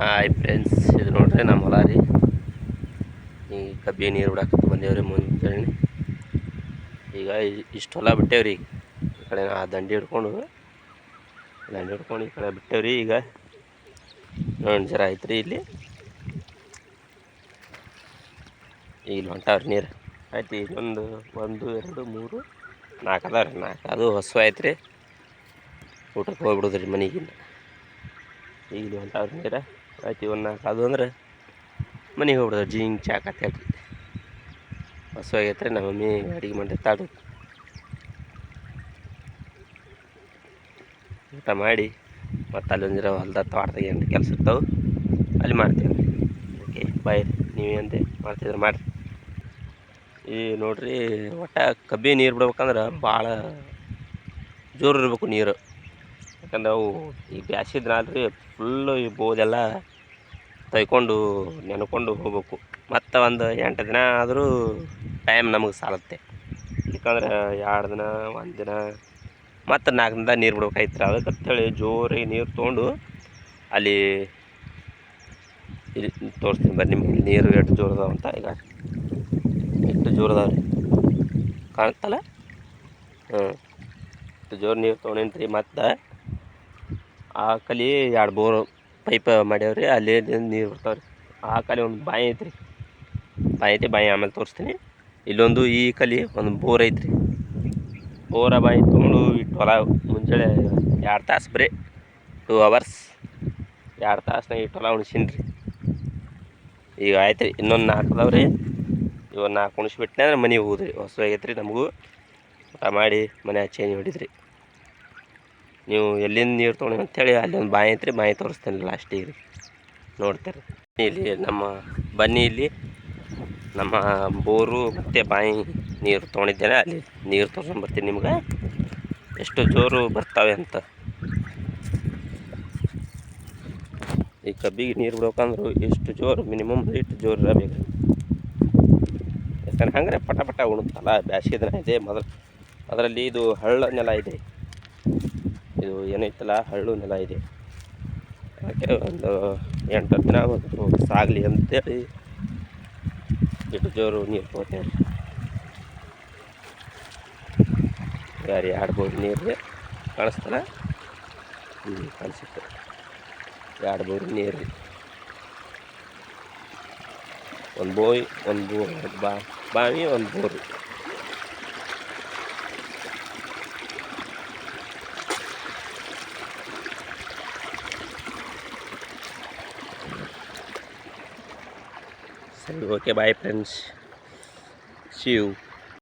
Hi friends ಇದು ನೋಡ್ರಿ ನಮ್ಮ ಹೊಲ ರೀ ಈ ಕಬ್ಬಿ ನೀರು ಬಿಡಾಕತ್ತು ಬಂದೇವ್ರಿ ಮುಂಜಾನೆ ಈಗ ಇಷ್ಟು ಹೊಲ ಬಿಟ್ಟೇವ್ರಿ ಈ ಕಡೆ ಆ ದಂಡಿ ಹಿಡ್ಕೊಂಡು ದಂಡಿ ಹಿಡ್ಕೊಂಡು ಈ ಕಡೆ ಬಿಟ್ಟೇವ್ರಿ ಈಗ. ನೋಡಿ ಜರ ಐತ್ರಿ ಇಲ್ಲಿ. ಇಲ್ಲಿ ಹೊಂಟಾವ್ರಿ ನೀರು. ಆಯ್ತು ಇಲ್ಲೊಂದು ಒಂದು, ಎರಡು, ಮೂರು, ನಾಲ್ಕು ಅದಾವ್ರಿ ರೀ ನಾಲ್ಕು. ಅದು ಹೊಸ ರೀ ಊಟಕ್ಕೆ ಹೋಗ್ಬಿಡೋದ್ರಿ ಮನೆಗಿನ್ನ ಈಗ ಹೊಂಟಾವ್ರಿ ನೀರು. ಆಯ್ತು ಇವನ್ನ ಅದು ಅಂದ್ರೆ ಮನೆಗೆ ಹೋಗ್ಬಿಡೋದು ಜಿಂಗ್ ಚಾಕ್ ಅಂತ ಹೇಳಿ ಹೊಸ ಆಗೈತೆ ನಮ್ಮ ಮಮ್ಮಿ ಅಡುಗೆ ಮಾಡಿರ್ತಾಳು ಊಟ ಮಾಡಿ, ಮತ್ತು ಅಲ್ಲಿ ಒಂದಿರ ಹೊಲ್ದಾಗ ತೋಟದಾಗ ಏನು ಕೆಲಸ ಇರ್ತಾವೆ, ಅಲ್ಲಿ ಮಾಡ್ತೇವೆ. ಓಕೆ, ಬಾಯ್ ನೀವೇನಂತೆ ಮಾಡ್ತಿದ್ರೆ ಮಾಡಿರಿ. ಈ ನೋಡ್ರಿ, ಒಟ್ಟ ಕಬ್ಬಿ ನೀರು ಬಿಡ್ಬೇಕಂದ್ರೆ ಭಾಳ ಜೋರು ಇರಬೇಕು ನೀರು. ಯಾಕಂದ್ರೆ ಅವು ಈ ಅಲ್ರಿ ಫುಲ್ಲು ಈ ಬೋದೆಲ್ಲ ತೊಯ್ಕೊಂಡು ನೆನ್ಕೊಂಡು ಹೋಗ್ಬೇಕು. ಮತ್ತು ಒಂದು ಎಂಟು ದಿನ ಆದರೂ ಟೈಮ್ ನಮಗೆ ಸಾಲುತ್ತೆ. ಯಾಕಂದ್ರೆ ಎರಡು ದಿನ, ಒಂದು ದಿನ, ಮತ್ತು ನಾಲ್ಕು ದಿನ ನೀರು ಬಿಡ್ಬೇಕಾಯ್ತು ಅದಕ್ಕೆ ಅಂತೇಳಿ ಜೋರಾಗಿ ನೀರು ತೊಗೊಂಡು ಅಲ್ಲಿ ಇಲ್ಲಿ ತೋರಿಸ್ತೀನಿ ಬರ್ರಿ ನಿಮ್ಗೆ. ನೀರು ಎಷ್ಟು ಜೋರು ಅದಾವ ಅಂತ. ಈಗ ಎಷ್ಟು ಜೋರು ಅದಾವ ರೀ? ಕಾಣುತ್ತಲ್ಲ ಹ್ಞೂ ಜೋರು ನೀರು ತೊಗೊಂಡೇನ್ರಿ ಮತ್ತು ಆ ಕಲಿ ಎರಡು ಬೋರ್ ಪೈಪ್ ಮಾಡ್ಯಾವ್ರಿ, ಅಲ್ಲಿ ನೀರು ಬರ್ತಾವ್ರಿ. ಆ ಕಲೆ ಒಂದು ಬಾಯಿ ಐತ್ರಿ. ಬಾಯಿ ಐತಿ, ಬಾಯಿ ಆಮೇಲೆ ತೋರಿಸ್ತೀನಿ. ಇಲ್ಲೊಂದು ಈ ಕಲಿ ಒಂದು ಬೋರ್ ಐತ್ರಿ. ಬೋರ ಬಾಯಿ ತೊಗೊಂಡು ಇಟ್ಟು ಹೊಲ ಮುಂಜಾನೆ ಎರಡು ತಾಸು ಬರೀ ಟೂ ಅವರ್ಸ್ ಎರಡು ತಾಸನಾಗ ಇಟ್ಟು ಹೊಲ ಉಣ್ಸಿನ್ರಿ. ಈಗ ಆಯ್ತು ರೀ ಇನ್ನೊಂದು ನಾಲ್ಕು ಅದಾವ ರೀ ಇವಾಗ ನಾಲ್ಕು ಉಣಿಸ್ಬಿಟ್ನೆ ಅಂದ್ರೆ ಮನೆಗೆ ಹೋದ್ರಿ ಹೊಸ ಐತ್ರಿ ನಮಗೂ. ಊಟ ಮಾಡಿ ಮನೆ ಚೇಂಜ್ ಹೊಡಿದ್ರಿ ನೀವು ಎಲ್ಲಿಂದ ನೀರು ತೊಗೊಂಡು ಅಂತೇಳಿ ಅಲ್ಲಿ ಒಂದು ಬಾಯಿ ಐತ್ರಿ ಬಾಯಿ ತೋರಿಸ್ತೇನೆ ಲಾಸ್ಟಿಗೆ ರೀ ನೋಡ್ತೀರಿ ಇಲ್ಲಿ ನಮ್ಮ ಬನ್ನಿ ಇಲ್ಲಿ. ನಮ್ಮ ಬೋರು ಮತ್ತು ಬಾಯಿ ನೀರು ತೊಗೊಂಡಿದ್ದೇನೆ. ಅಲ್ಲಿ ನೀರು ತೋರ್ಸ್ಕೊಂಬರ್ತೀನಿ ನಿಮ್ಗೆ. ಎಷ್ಟು ಜೋರು ಬರ್ತಾವೆ ಅಂತ. ಈ ಕಬ್ಬಿಗೆ ನೀರು ಬಿಡ್ಬೇಕಂದ್ರೆ ಎಷ್ಟು ಜೋರು ಮಿನಿಮಮ್ ಇಷ್ಟು ಜೋರು ಇರಬೇಕು. ಯಾಕಂದ್ರೆ ಹಂಗೆ ಪಟ ಪಟ ಉಣ್ತಲ್ಲ ಬ್ಯಾಸಿದ್ರೆ ಇದೆ, ಮೊದಲು ಅದರಲ್ಲಿ ಇದು ಹಳ್ಳ ನೆಲ ಇದೆ. ಇದು ಏನೈತಲ್ಲ, ಹಳ್ಳು ನೆಲ ಇದೆ. ಅದಕ್ಕೆ ಒಂದು ಎಂಟು ದಿನ ಒಂದು ಸಾಗಲಿ ಅಂತೇಳಿ ಇಟ್ಟು ಜೋರು ನೀರು ಕೊಡ್ತೇವೆ ಯಾರು ಆಡ್ಬೋದು ನೀರು ಕಾಣಿಸ್ತಲ್ಲ? ಹ್ಞೂ ಕಾಣಿಸುತ್ತೆ. ಎರಡು ನೀರು ಒಂದು ಬೋಯ್, ಒಂದು ಬಾ ಬಾವಿ, ಒಂದು ಬೋರು. ಸರಿ okay bye friends see you